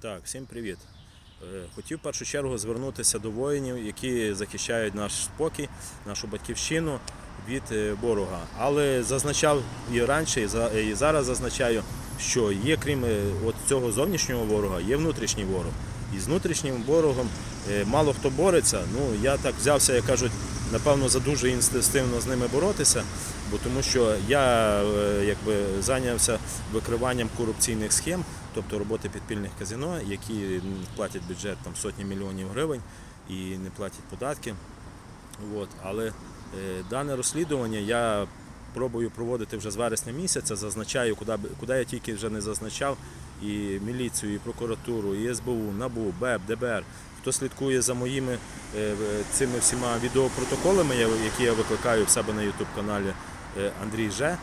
Так, всім привіт. Е, Хотів в першу чергу звернутися до воїнів, які захищають наш спокій, нашу батьківщину від е, ворога. Але зазначав і раніше, і зараз зазначаю, що є крім е, от цього зовнішнього ворога, є внутрішній ворог. І з внутрішнім ворогом е, мало хто бореться. Ну я так взявся, як кажуть, напевно, за дуже інстинктивно з ними боротися, бо тому що я е, якби зайнявся викриванням корупційних схем, тобто роботи підпільних казино, які платять бюджет там сотні мільйонів гривень і не платять податки. От. Але е, дане розслідування я пробую проводити вже з вересня місяця, зазначаю, куди, куди я тільки вже не зазначав, і міліцію, і прокуратуру, і СБУ, НАБУ, БЕП, ДБР. Хто слідкує за моїми е, цими всіма відеопротоколами, які я викликаю в себе на YouTube каналі е, Андрій Же.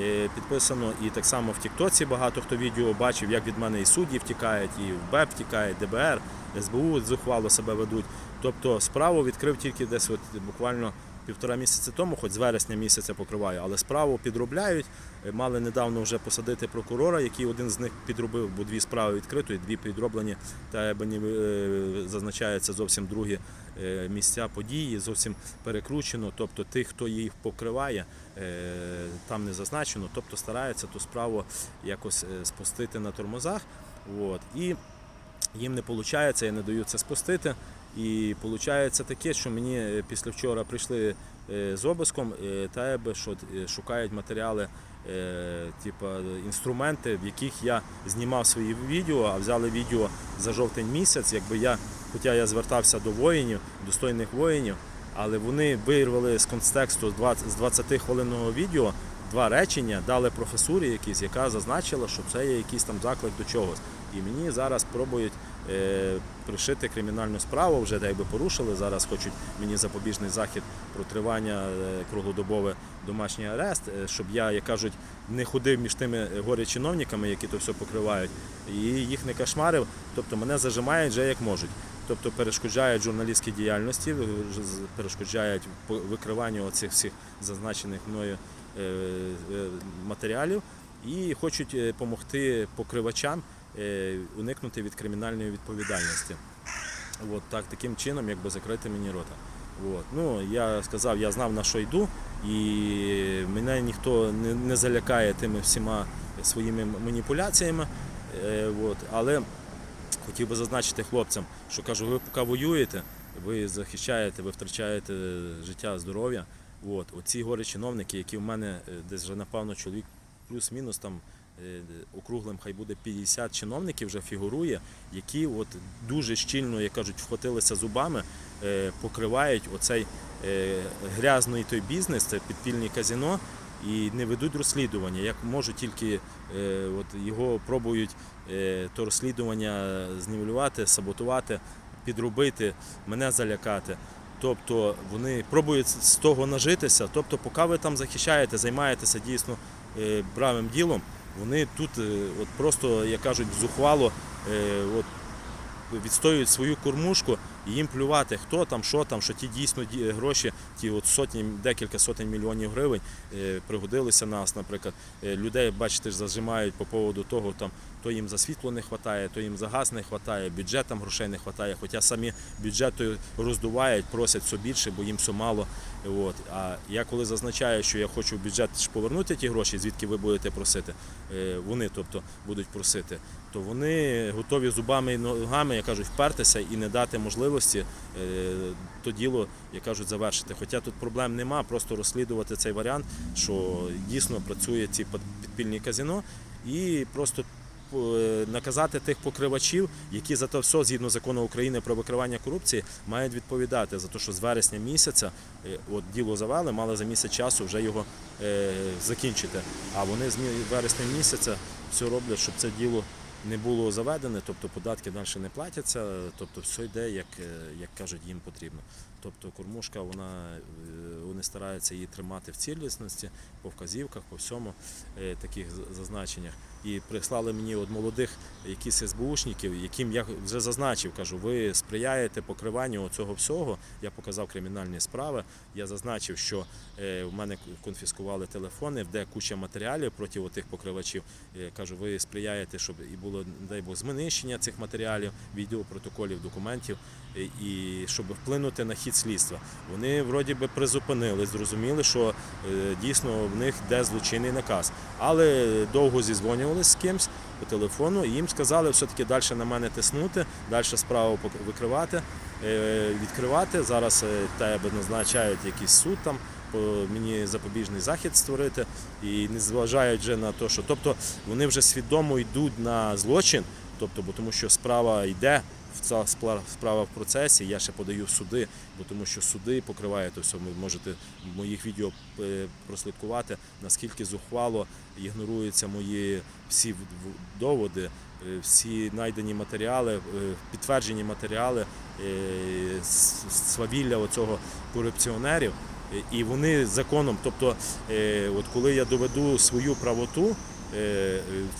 е, Підписано і так само в Тіктоці багато хто відео бачив, як від мене і судді втікають, і в БЕП втікають, ДБР, СБУ зухвало себе ведуть. Тобто справу відкрив тільки десь от буквально півтора місяці тому, хоч з вересня місяця покриваю, але справу підробляють. Е, Мали недавно вже посадити прокурора, який один з них підробив, бо дві справи відкрито, і дві підроблені, та е, зазначаються зовсім другі е, місця події, зовсім перекручено. Тобто тих, хто їх покриває, там не зазначено, тобто стараються ту справу якось спустити на тормозах. От. І їм не виходить, я не даю це спустити. І виходить таке, що мені е, після вчора прийшли е, з обиском, е, та що шукають матеріали, типа інструменти, в яких я знімав свої відео, а взяли відео за жовтень місяць. Якби я, хоча я звертався до воїнів, достойних воїнів, але вони вирвали з контексту з 20 з 20 хвилинного відео два речення, дали професурі якісь, яка зазначила, що це є якийсь там заклик до чогось. І мені зараз пробують пришити кримінальну справу, вже якби порушили. Зараз хочуть мені запобіжний захід про тривання е, круглодобове домашній арест, е, щоб я, як кажуть, не ходив між тими горе-чиновниками, які то все покривають, і їх не кошмарив. Тобто мене зажимають вже як можуть. Тобто перешкоджають журналістській діяльності, е, перешкоджають викриванню оцих всіх зазначених мною е, е, матеріалів і хочуть допомогти покривачам е, уникнути від кримінальної відповідальності. От так, таким чином, якби закрити мені рота. От. Ну, я сказав, я знав на що йду, і мене ніхто не, не залякає тими всіма своїми маніпуляціями. Е, от. Але хотів би зазначити хлопцям, що кажу, ви поки воюєте, ви захищаєте, ви втрачаєте життя, здоров'я. От. Оці гори чиновники, які в мене е, десь вже напевно чоловік плюс-мінус там е, округлим хай буде 50 чиновників вже фігурує, які от дуже щільно, як кажуть, вхватилися зубами, е, покривають оцей е, грязний той бізнес, це підпільні казино, і не ведуть розслідування. Як можуть тільки е, от його пробують е, то розслідування знівелювати, саботувати, підробити, мене залякати. Тобто вони пробують з того нажитися. Тобто, поки ви там захищаєте, займаєтеся дійсно е, правим ділом, вони тут е, от просто, як кажуть, зухвало е, от, відстоюють свою кормушку і їм плювати, хто там, що там, що ті дійсно гроші, ті от сотні, декілька сотень мільйонів гривень е, пригодилися нас, наприклад. Е, людей, бачите, зажимають по поводу того, там, то їм за світло не вистачає, то їм за газ не вистачає, бюджетам грошей не вистачає, хоча самі бюджети роздувають, просять все більше, бо їм все мало. От. А я коли зазначаю, що я хочу в бюджет повернути ті гроші, звідки ви будете просити, е, вони тобто будуть просити, то вони готові зубами і ногами, як кажуть, впертися і не дати можливості е, то діло, як кажуть, завершити. Хоча тут проблем нема, просто розслідувати цей варіант, що дійсно працює ці підпільні казино, і просто е, наказати тих покривачів, які за те все, згідно закону України про викривання корупції, мають відповідати за те, що з вересня місяця е, от діло завели, мали за місяць часу вже його закінчити. А вони з вересня місяця все роблять, щоб це діло не було заведене, тобто податки далі не платяться, тобто все йде, як, е, як кажуть, їм потрібно. Тобто кормушка, вона, е, вони стараються її тримати в цілісності, по вказівках, по всьому е, таких зазначеннях. і прислали мені от молодих якісь СБУшників, яким я вже зазначив, кажу, ви сприяєте покриванню цього всього. Я показав кримінальні справи. Я зазначив, що е, в мене конфіскували телефони, де куча матеріалів проти тих покривачів. Кажу, ви сприяєте, щоб і було, дай Бог, знищення цих матеріалів, відеопротоколів, документів, і щоб вплинути на хід слідства. Вони вроді би призупинили, зрозуміли, що е, дійсно в них йде злочинний наказ. Але довго зізвонювалися з кимсь по телефону, і їм сказали все-таки далі на мене тиснути, далі справу викривати, е, відкривати. Зараз е, тебе назначають якийсь суд там. по- Мені запобіжний захід створити і не зважають вже на те, що тобто вони вже свідомо йдуть на злочин, тобто, бо тому що справа йде, ця справа в процесі. Я ще подаю в суди, бо тому що суди покривають все. Ви можете в моїх відео е, прослідкувати, наскільки зухвало ігноруються мої всі доводи, е, всі знайдені матеріали, е, підтверджені матеріали свавілля оцього корупціонерів. І вони законом, тобто, от коли я доведу свою правоту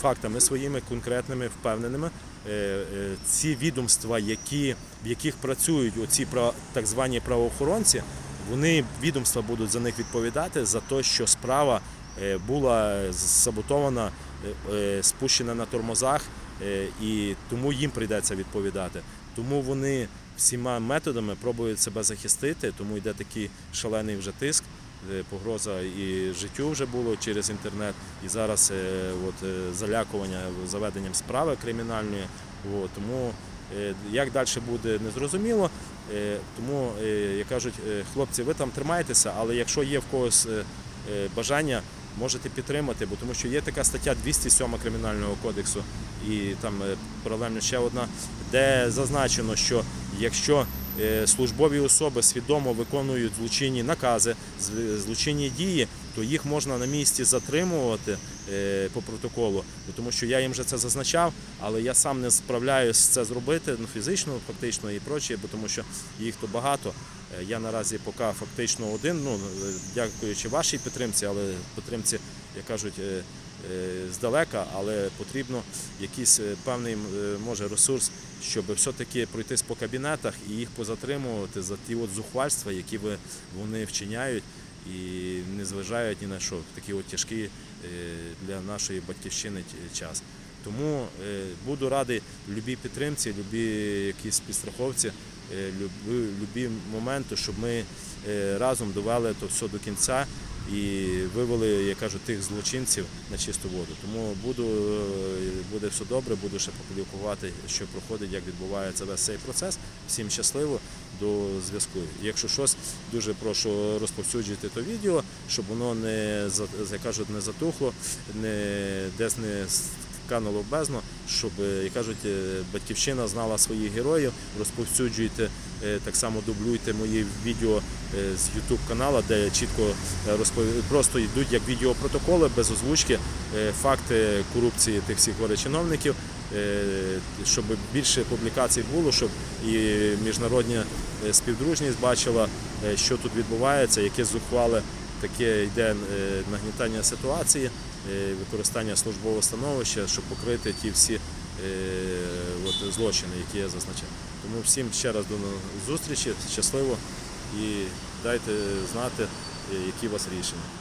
фактами своїми конкретними, впевненими, е, е, ці відомства, які, в яких працюють оці так звані правоохоронці, вони відомства будуть за них відповідати за те, що справа е, була саботована, е, е, спущена на тормозах, е, і тому їм прийдеться відповідати. Тому вони всіма методами пробують себе захистити, тому йде такий шалений вже тиск. Е, Погроза і життю вже було через інтернет, і зараз е, от, е, залякування заведенням справи кримінальної. От, тому як далі буде незрозуміло. Тому, як кажуть, хлопці, ви там тримайтеся, але якщо є в когось бажання, можете підтримати, бо тому що є така стаття 207 Кримінального кодексу, і там паралельно ще одна, де зазначено, що якщо службові особи свідомо виконують злочинні накази, злочинні дії, то їх можна на місці затримувати е, по протоколу, тому що я їм вже це зазначав, але я сам не справляюсь це зробити ну, фізично, фактично і прочі, тому що їх то багато. Е, Я наразі поки фактично один, ну е, дякуючи вашій підтримці, але підтримці, як кажуть, е, е, здалека, але потрібно якийсь е, певний е, може ресурс, щоб все-таки пройтись по кабінетах і їх позатримувати за ті от зухвальства, які вони вчиняють і не зважають ні на що в такий от тяжкий е, для нашої батьківщини час. Тому е, буду радий любій підтримці, любій якійсь підстраховці, е, любі, любі моменти, щоб ми е, разом довели то все до кінця і вивели, я кажу, тих злочинців на чисту воду. Тому буду, е, буде все добре, буду ще публікувати, що проходить, як відбувається весь цей процес. Всім щасливо до зв'язку. Якщо щось, дуже прошу розповсюджувати то відео, щоб воно не як кажуть, не затухло, не десь не кануло в бездну, щоб, е, як кажуть, е, батьківщина знала своїх героїв, розповсюджуйте, е, так само дублюйте мої відео з YouTube каналу, де чітко е, просто йдуть як відеопротоколи без озвучки, факти корупції тих всіх чиновників, щоб більше публікацій було, щоб і міжнародна співдружність бачила, що тут відбувається, яке зухвале таке йде е, нагнітання ситуації, е, використання службового становища, щоб покрити ті всі е, от, злочини, які я зазначав. Тому всім ще раз до зустрічі, щасливо і дайте знати, які у вас рішення.